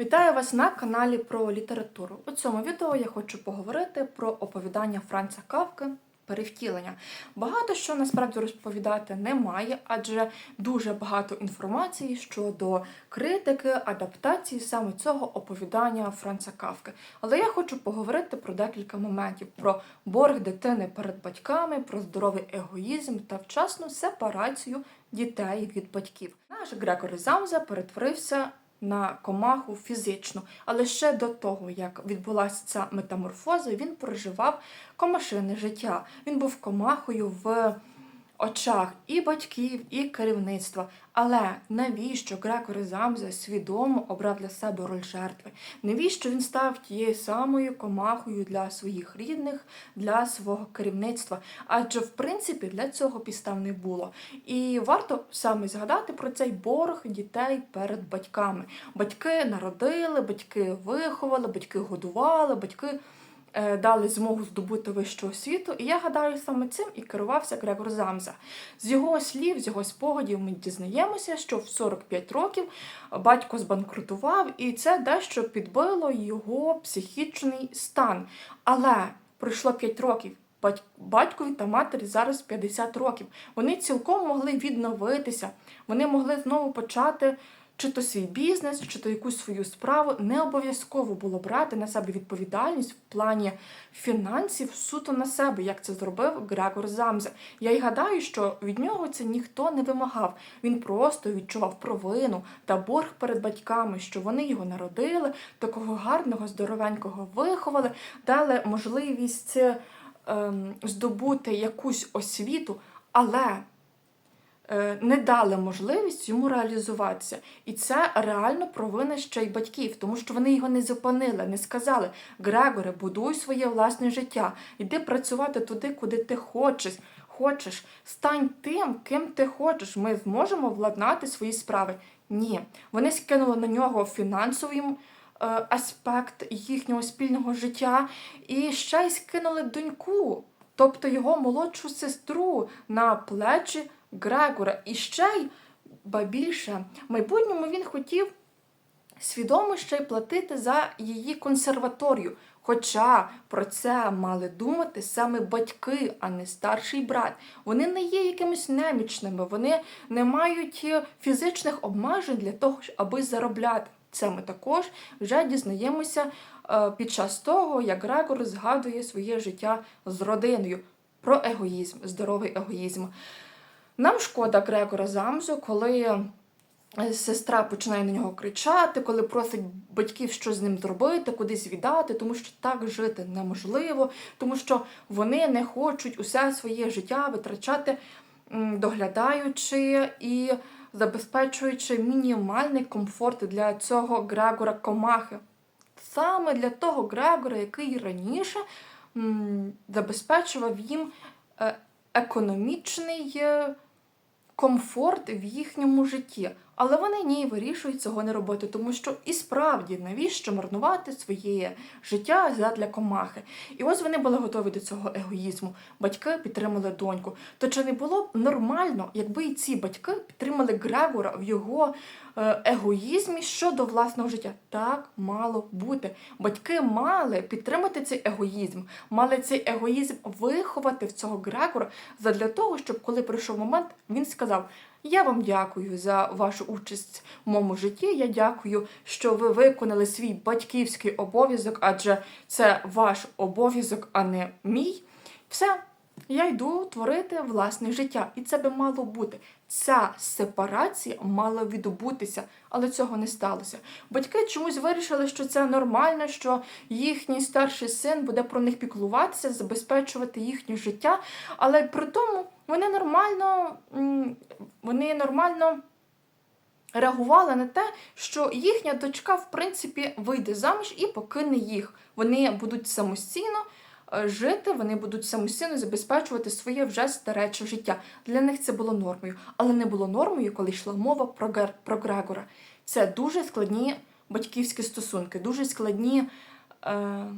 Вітаю вас на каналі про літературу. У цьому відео я хочу поговорити про оповідання Франца Кавки Перевтілення. Багато що насправді розповідати немає, адже дуже багато інформації щодо критики, адаптації саме цього оповідання Франца Кавки. Але я хочу поговорити про декілька моментів: про борг дитини перед батьками, про здоровий егоїзм та вчасну сепарацію дітей від батьків. Наш Грегорі Замза перетворився на комаху фізично. Але ще до того, як відбулася ця метаморфоза, він проживав комашине життя. Він був комахою в очах і батьків, і керівництва. Але навіщо Грекор Замза свідомо обрав для себе роль жертви? Навіщо він став тією самою комахою для своїх рідних, для свого керівництва? Адже в принципі для цього підстав не було. І варто саме згадати про цей борг дітей перед батьками. Батьки народили, батьки виховали, батьки годували, батьки дали змогу здобути вищу освіту. І я гадаю, саме цим і керувався Грегор Замза. З його слів, з його спогадів ми дізнаємося, що в 45 років батько збанкрутував, і це дещо підбило його психічний стан. Але пройшло 5 років. Батькові та матері зараз 50 років. Вони цілком могли відновитися, вони могли знову почати чи то свій бізнес, чи то якусь свою справу. Не обов'язково було брати на себе відповідальність в плані фінансів суто на себе, як це зробив Грегор Замза. Я й гадаю, що від нього це ніхто не вимагав. Він просто відчував провину та борг перед батьками, що вони його народили, такого гарного, здоровенького виховали, дали можливість ем, здобути якусь освіту, але не дали можливість йому реалізуватися. І це реально провина ще й батьків, тому що вони його не зупинили, не сказали: Грегоре, будуй своє власне життя, йди працювати туди, куди ти хочеш. Хочеш, стань тим, ким ти хочеш. Ми зможемо владнати свої справи. Ні, вони скинули на нього фінансовий е, аспект їхнього спільного життя і ще й скинули доньку, тобто його молодшу сестру на плечі Грегора. І ще й ба більше, в майбутньому він хотів свідомо ще й платити за її консерваторію. Хоча про це мали думати саме батьки, а не старший брат. Вони не є якимись немічними, вони не мають е, фізичних обмежень для того, аби заробляти. Це ми також вже дізнаємося е, під час того, як Грегор згадує своє життя з родиною про егоїзм, здоровий егоїзм. Нам шкода Грегора Замзу, коли е, сестра починає на нього кричати, коли просить батьків щось з ним зробити, кудись віддати, тому що так жити неможливо, тому що вони не хочуть усе своє життя витрачати, доглядаючи і забезпечуючи мінімальний комфорт для цього Грегора Комахи. Саме для того Грегора, який раніше забезпечував їм е, економічний е, комфорт в їхньому житті. Але вони ні вирішують цього не робити, тому що і справді навіщо марнувати своє життя задля комахи? І ось вони були готові до цього егоїзму. Батьки підтримали доньку. То чи не було б нормально, якби і ці батьки підтримали Грегора в його е, егоїзмі щодо власного життя? Так мало бути. Батьки мали підтримати цей егоїзм, мали цей егоїзм виховати в цього Грегора задля того, щоб коли прийшов момент, він сказав. Я вам дякую за вашу участь в моєму житті. Я дякую, що ви виконали свій батьківський обов'язок, адже це ваш обов'язок, а не мій. Все, я йду творити власне життя. І це би мало бути. Ця сепарація мала відбутися, але цього не сталося. Батьки чомусь вирішили, що це нормально, що їхній старший син буде про них піклуватися, забезпечувати їхнє життя, але при тому вони нормально, вони нормально реагували на те, що їхня дочка, в принципі, вийде заміж і покине їх. Вони будуть самостійно е, жити, вони будуть самостійно забезпечувати своє вже старече життя. Для них це було нормою, але не було нормою, коли йшла мова про, Гер- про Грегора. Це дуже складні батьківські стосунки, дуже складні. Е-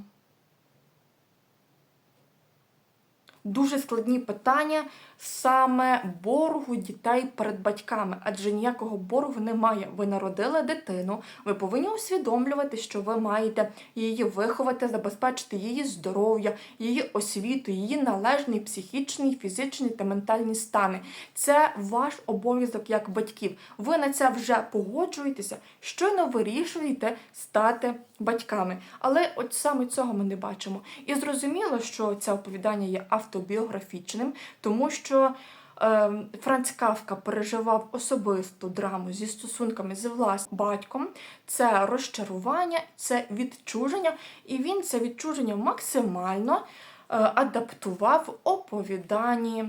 дуже складні питання саме боргу дітей перед батьками, адже ніякого боргу немає. Ви народили дитину, ви повинні усвідомлювати, що ви маєте її виховати, забезпечити її здоров'я, її освіту, її належний психічний, фізичний та ментальний стани. Це ваш обов'язок як батьків. Ви на це вже погоджуєтеся, щойно вирішуєте стати батьками. Але от саме цього ми не бачимо. І зрозуміло, що це оповідання є автобіографічним, тому що. е, Франц Кавка переживав особисту драму зі стосунками з власним батьком. Це розчарування, це відчуження, і він це відчуження максимально е, адаптував в оповіданні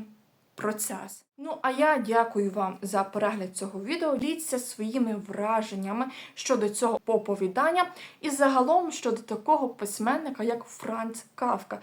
процес. Ну, а я дякую вам за перегляд цього відео. Діліться своїми враженнями щодо цього оповідання і загалом щодо такого письменника, як Франц Кавка.